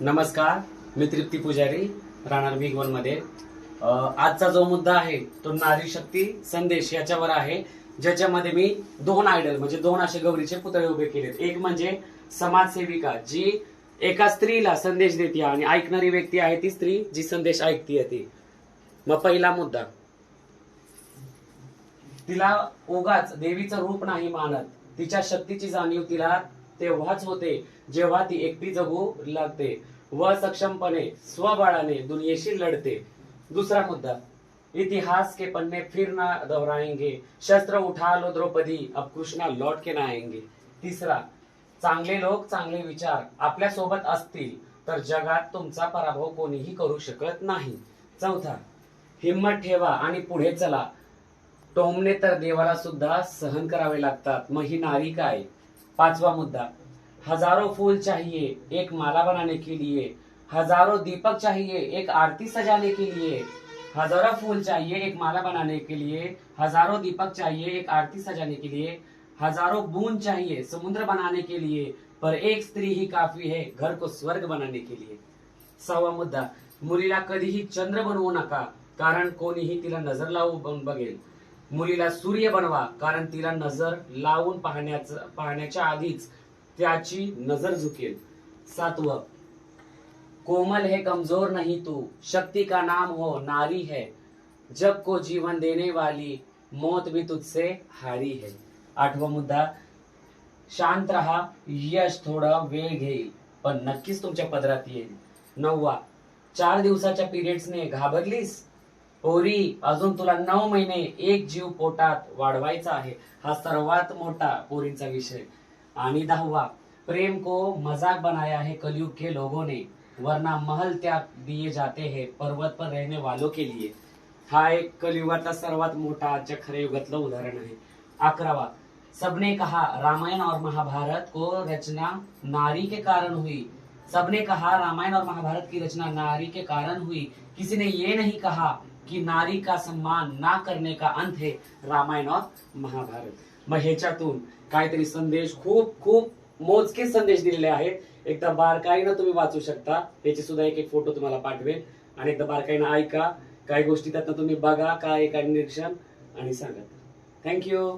नमस्कार मी तृप्ती पुजारी राहणार बिग वनमध्ये. आजचा जो मुद्दा आहे तो नारी शक्ती संदेश याच्यावर आहे ज्याच्यामध्ये मी दोन आयडल म्हणजे दोन असे गौरीचे पुतळे उभे केलेत. एक म्हणजे समाजसेविका जी एका स्त्रीला संदेश देते आणि ऐकणारी व्यक्ती आहे ती स्त्री जी संदेश ऐकते ती. मग पहिला मुद्दा. तिला ओगाच देवीचं रूप नाही मानत. तिच्या शक्तीची जाणीव तिला तेव्हाच होते जेव्हा ती एकटी जगू लागते. व सक्षमपणे स्वबळाने दुनियेशी लढते. दुसरा मुद्दा इतिहास के पन्ने फिर ना दोहराएंगे शस्त्र उठा लो द्रौपदी अब कृष्णा लौट के ना आएंगे. तिसरा चांगले लोक चांगले विचार आपल्यासोबत असतील तर जगात तुमचा पराभव कोणीही करू शकत नाही. चौथा हिम्मत ठेवा आणि पुढे चला. टोमने तर देवाला सुद्धा सहन करावे लागतात. मग ही नारी काय? पाचवा मुद्दा. हजारों फूल चाहिए एक माला बनाने के लिए. हजारों दीपक चाहिए एक आरती सजाने के लिए. हजारों फूल चाहिए एक माला बनाने के लिए. हजारों दीपक चाहिए एक आरती सजाने के लिए. हजारों बूंद चाहिए समुद्र बनाने के लिए. पर एक स्त्री ही काफी है घर को स्वर्ग बनाने के लिए. सहावा मुद्दा. मुलीला कधीही चंद्र बनवू नका कारण कोणीही तिला नजर लावू ब- बघेल. मुलीला सूर्य बनवा कारण तिला नजर लावून पाहण्याचं पाहण्याच्या आधीच त्याची नजर झुकेल. सातवं कोमल है कमजोर नहीं तू शक्ति का नाम हो नारी है. जग को जीवन देने वाली मौत भी तुझसे हारी है. आठवा मुद्दा शांत रहा यश थोडा वेळ घेईल पण नक्कीच तुमच्या पदरात येईल. नववा चार दिवसाच्या पिरियड्सने घाबरलीस? पोरी अजून तुला नऊ महिने एक जीव पोटात वाढवायचा आहे. हा सर्वात मोठा पोरींचा विषय. आणि दहावा प्रेम को मजाक बनाया है कलयुग के लोगों ने. वरना महल त्याग दिए जाते हैं पर्वत पर रहने वालों के लिए. हा एक कलयुगातला सर्वात मोठा आजच्या खऱ्या युगातलं उदाहरण आहे. अकरावा सबने कहा रामायण और महाभारत को रचना नारी के कारण हुई. सबने कहा रामायण और महाभारत की रचना नारी के कारण हुई. किसी ने ये नहीं कहा की नारी का सम्मान ना करने का अंत हे रामायण और महाभारत। मग ह्याच्यातून काहीतरी संदेश खूप खूप मोजके संदेश दिलेले आहेत. एकदा बारकाईनं तुम्ही वाचू शकता. त्याचे सुद्धा एक एक फोटो तुम्हाला पाठवेल आणि एकदा बारकाईनं ऐका. काही गोष्टी त्यातनं तुम्ही बघा काय काय निरीक्षण आणि सांगा. थँक्यू